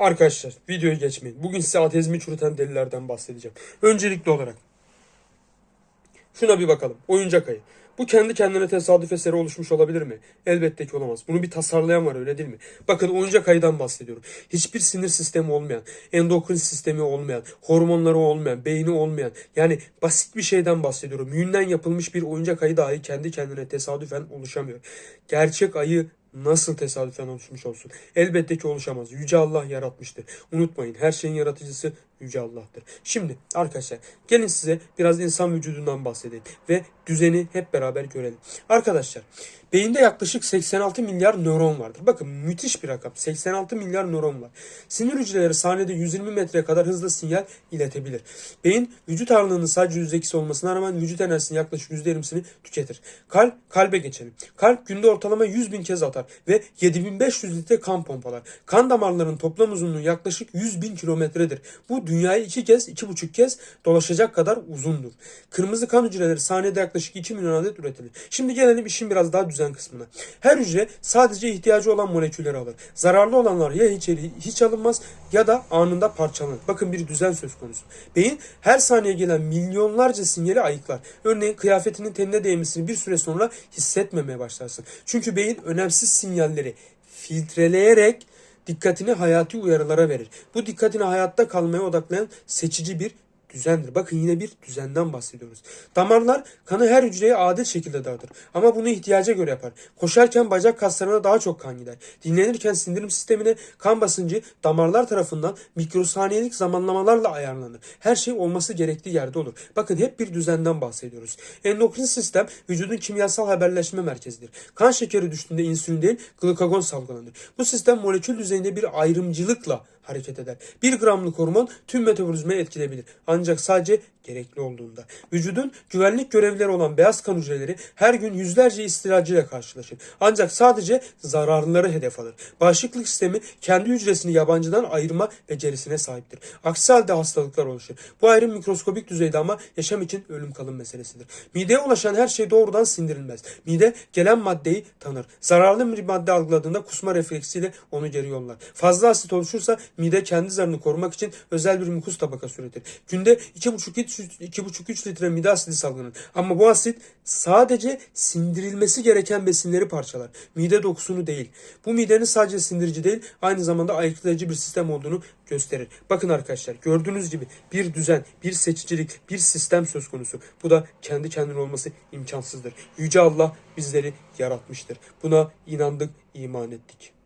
Arkadaşlar videoya geçmeyin. Bugün size atezmi çürüten delilerden bahsedeceğim. Öncelikli olarak şuna bir bakalım. Oyuncak ayı. Bu kendi kendine tesadüf eseri oluşmuş olabilir mi? Elbette ki olamaz. Bunu bir tasarlayan var öyle değil mi? Bakın oyuncak ayıdan bahsediyorum. Hiçbir sinir sistemi olmayan, endokrin sistemi olmayan, hormonları olmayan, beyni olmayan yani basit bir şeyden bahsediyorum. Yünden yapılmış bir oyuncak ayı dahi kendi kendine tesadüfen oluşamıyor. Gerçek ayı nasıl tesadüfen oluşmuş olsun? Elbette ki oluşamaz. Yüce Allah yaratmıştır. Unutmayın her şeyin yaratıcısı Yüce Allah'tır. Şimdi arkadaşlar gelin size biraz insan vücudundan bahsedeyim ve düzeni hep beraber görelim. Arkadaşlar beyinde yaklaşık 86 milyar nöron vardır. Bakın müthiş bir rakam. 86 milyar nöron var. Sinir hücreleri saniyede 120 metreye kadar hızla sinyal iletebilir. Beyin vücut ağırlığının sadece %2'si olmasına rağmen vücut enerjisinin yaklaşık %20'sini tüketir. Kalp, kalbe geçelim. Kalp günde ortalama 100 bin kez atar ve 7500 litre kan pompalar. Kan damarlarının toplam uzunluğu yaklaşık 100 bin kilometredir. Bu dünyayı iki kez, iki buçuk kez dolaşacak kadar uzundur. Kırmızı kan hücreleri saniyede yaklaşık 2 milyon adet üretilir. Şimdi gelelim işin biraz daha düzen kısmına. Her hücre sadece ihtiyacı olan molekülleri alır. Zararlı olanlar ya içeri hiç alınmaz ya da anında parçalanır. Bakın bir düzen söz konusu. Beyin her saniye gelen milyonlarca sinyali ayıklar. Örneğin kıyafetinin tenine değmesini bir süre sonra hissetmemeye başlarsın. Çünkü beyin önemsiz sinyalleri filtreleyerek dikkatini hayati uyarılara verir. Bu dikkatini hayatta kalmaya odaklayan seçici bir düzendir. Bakın yine bir düzenden bahsediyoruz. Damarlar kanı her hücreye adil şekilde dağıtır. Ama bunu ihtiyaca göre yapar. Koşarken bacak kaslarına daha çok kan gider. Dinlenirken sindirim sistemine kan basıncı damarlar tarafından mikrosaniyelik zamanlamalarla ayarlanır. Her şey olması gerektiği yerde olur. Bakın hep bir düzenden bahsediyoruz. Endokrin sistem vücudun kimyasal haberleşme merkezidir. Kan şekeri düştüğünde insülin değil glikagon salgılanır. Bu sistem molekül düzeyinde bir ayrımcılıkla hareket eder. 1 gramlık hormon tüm metabolizmayı etkileyebilir. Ancak sadece gerekli olduğunda. Vücudun güvenlik görevlileri olan beyaz kan hücreleri her gün yüzlerce istilacıyla karşılaşır. Ancak sadece zararlıları hedef alır. Bağışıklık sistemi kendi hücresini yabancıdan ayırma becerisine sahiptir. Aksi halde hastalıklar oluşur. Bu ayrım mikroskobik düzeyde ama yaşam için ölüm kalım meselesidir. Mideye ulaşan her şey doğrudan sindirilmez. Mide gelen maddeyi tanır. Zararlı bir madde algıladığında kusma refleksiyle onu geri yollar. Fazla asit oluşursa mide kendi zarını korumak için özel bir mukus tabakası üretir. Günde 2,5-3 litre mide asidi salgılanır. Ama bu asit sadece sindirilmesi gereken besinleri parçalar. Mide dokusunu değil. Bu midenin sadece sindirici değil aynı zamanda ayıklayıcı bir sistem olduğunu gösterir. Bakın arkadaşlar gördüğünüz gibi bir düzen, bir seçicilik, bir sistem söz konusu. Bu da kendi kendine olması imkansızdır. Yüce Allah bizleri yaratmıştır. Buna inandık, iman ettik.